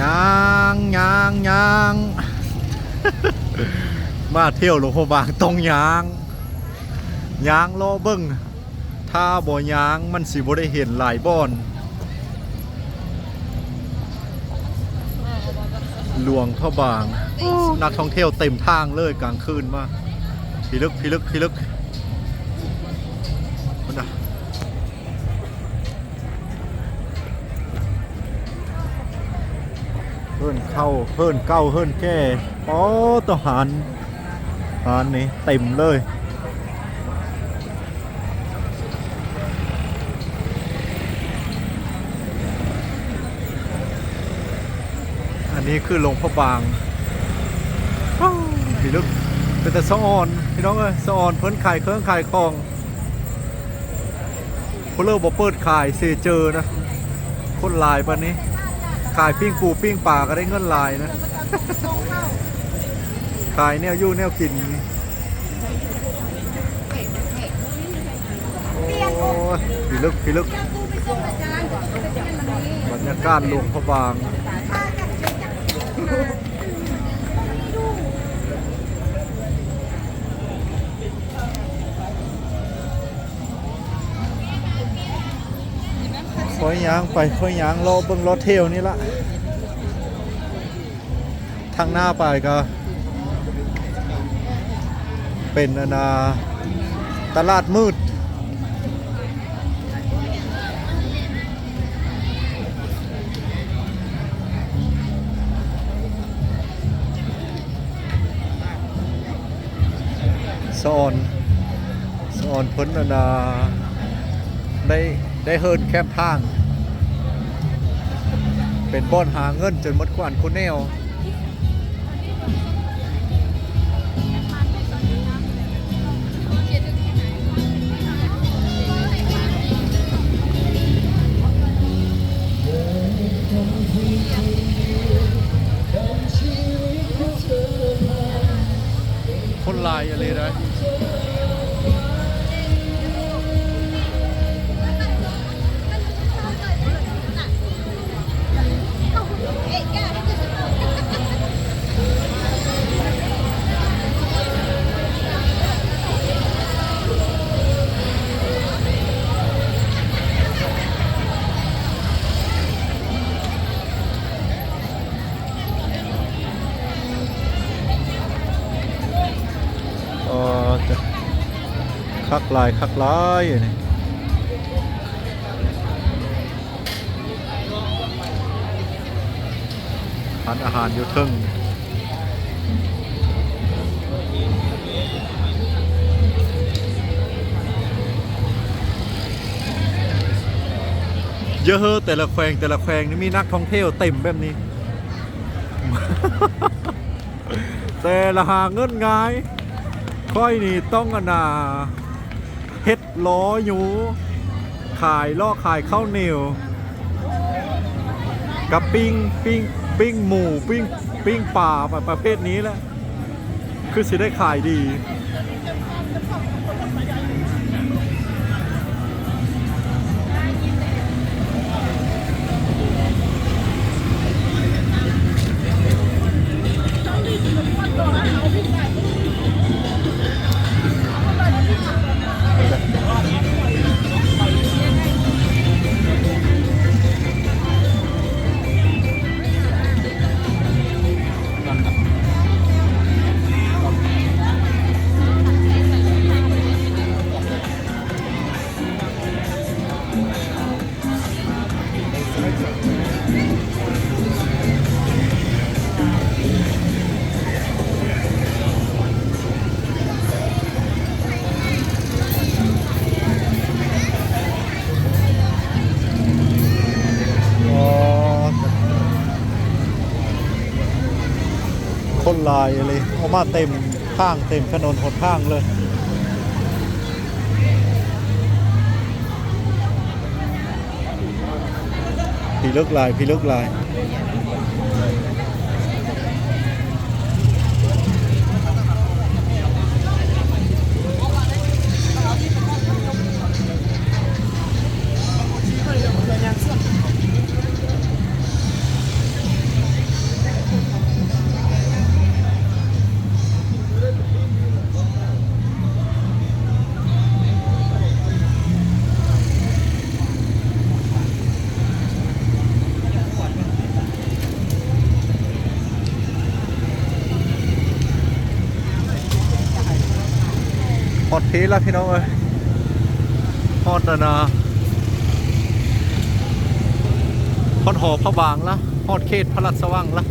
ยางยางยางมาเที่ยวหลวงพ่อบางต้องยางยางรอเบิ้งถ้าบ่ยางมันสิบ่ได้เห็นหลายบ่อนหลวงพ่อบาง นักท่องเที่ยวเต็มทางเลยกลางคืนมาพิลึกพิลึกพิลึก เฮิ่นเข้าเฮิ่นเก้าเฮิ่นแก่อ๋อต้องหารหารนี่เต็มเลยอันนี้คือหลวงพ่อบางพี่ลึกเป็นแต่สะออนพี่น้องเอ้ยสะออนเพิ่นขายเครื่องขายของเพนเลิกบ่เปิดขายเซเจอนะ คนหลายปานนี้ ขายปิ้งปูปิ้งปลาก็ได้เงินหลายนะ ขายแนวอยู่แนวกิน โอ้ยพี่ลึกพี่ลึกบรรยากาศหลวงพ่อบาง ค่อยยางไปค่อยยางรอเบิ่งรถเที่ยวนี่ละทางหน้าไปก็ เป็นอนาตลาดมืด สอน สอนพ้นอนนาได้ ได้เฮิร์นแคมทาง เป็นบ่อนหาเงินจนหมดกวานคนแนว คักลายคักลายอันนี้ทานอาหารอยู่ทึ่งเยอะเฮอะแต่ละแควงแต่ละแควงนี่มีนักท่องเที่ยวเต็มแบบนี้ แต่ละหาเงินง่าย ค่อยนี่ต้องอนา เฮ็ดล้ออยู่ขายล่อขายข้าวเหนียวกับปิ้งปิ้งปิ้งหมูปิ้งปิ้งปลาแบบประเภทนี้แหละคือสิได้ขายดี ลายเลยเอกมาเต็มข้างเต็มถนนหนข้างเลยพี่เลิกลายพี่เลิกลาย อดเพแล้วพี่น้องเอ้ยฮอดนานาฮอดหอพระบางละฮอดเขตพระราชวังละ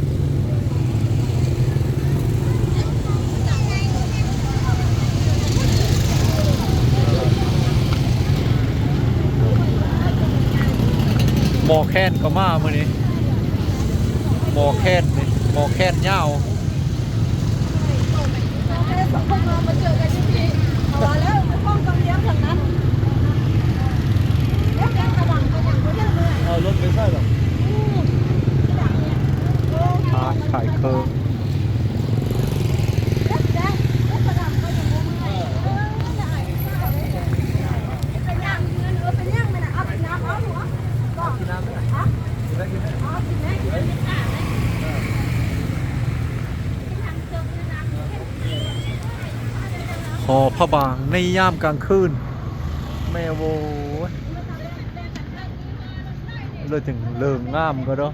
หมอแค้นก็มาเมื่อนี้หมอแค้นนี่หมอแค้นยาว แค่สองคนเรามาเจอกันที่นี่เอาละแล้วไปห้องกำเลี้ยงทางนั้นเลี้ยงกันกระดังกันอย่างเดียวเลย เอารถไปใช่หรอ อืมกระดังเนี่ยโอ้ ขายขายเคิร์ เลี้ยงแจ๊ะเลี้ยงกระดังก็อย่างเดียวเลยเออได้เป็นย่างเงินเออเป็นย่างไหมนะเอาเป็นน้ำเอาหนูอะก็ กินน้ำไหม ฮะ กินได้กินได้ เอากินไหมกินไม่ขาดเลย ห อพระบางในยามกลางคืนแม่โว้ยเลยถึงเลิงงามก็เด้อ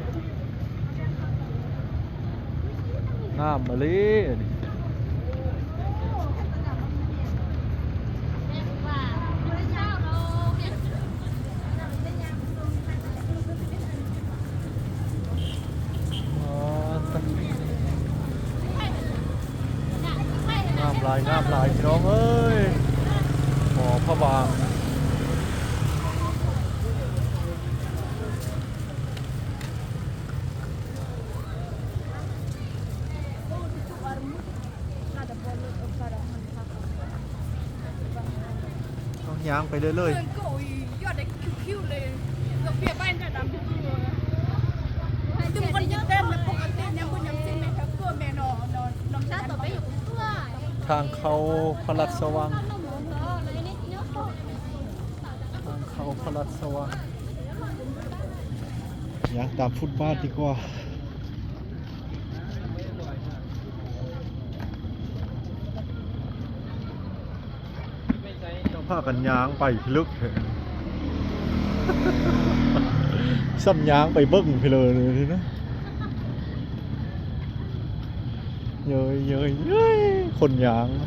งามมาเลยนี่ อ๋อสักงามห ลายงามหลายพี่น้องเอ้ยหอพระบางต้องย่างไปเรื่อยเดินโกยยอดเด็กคิ้วๆเลยเราเปียบ้านจะดำทุกตัวจึงคนยิ่งเต้นนะปกติเนี่ยคุณยังซิ่งไหมครับตัวแม่นอนนอนนอนชาต่อไปอยู่ตัวๆ ทางเข้าพระราชวัง ทางเข้าพระราชวังย่างตามฟุตบาทดีกว่าเจ้าพากันยางไปลึกเถอะซ้ำยางไปเบิ้งไปเลยเลยทีนะ เยยเยยเยยคนยางแ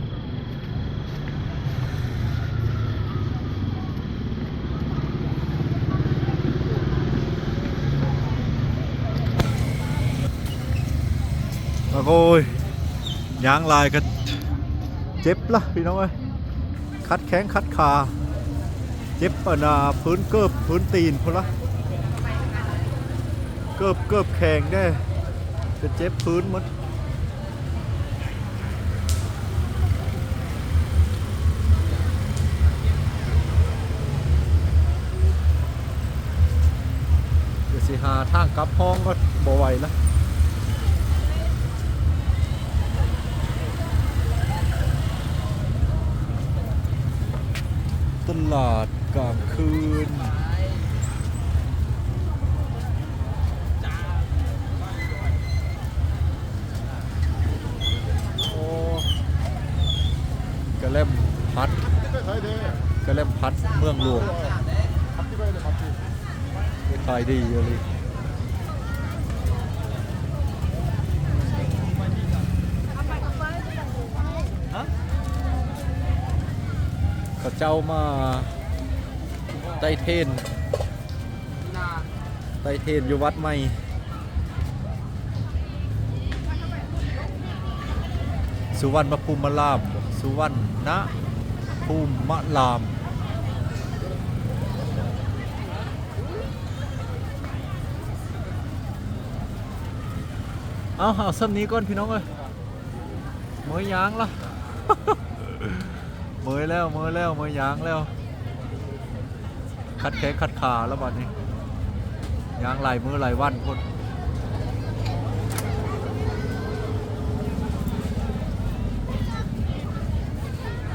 ล้โอ้ยยางลายก็เจ็บละพี่น้องเอ้ยคัดแข้งคัดขาเจ็บปะนาพื้นเกิบพื้นตีนพนละเกิบเกิบแข็งได้จะเจ็บพื้นหมดเดี๋ยวสิหา ทางกลับห้องก็บ่ไหวแล้วตลาดกลางคืนโอ้กระเล่มพัดกระเล่มพัดเมืองหลวงขายดีอยู่เลย เขาเจ้ามาไต้เทนไต้เทนอยู่วัดใหม่สุวรรณภูมิลามสุวรรณภูมิลามเอาเอาซ้ำนี้ก่อนพี่น้องเอ้ยเมยยางละ มยแล้วเมยแล้วเมยยางแล้ว คัดแข้งคัดขาแล้วบัดนี้ยางไหลมือไหลวันพุ่น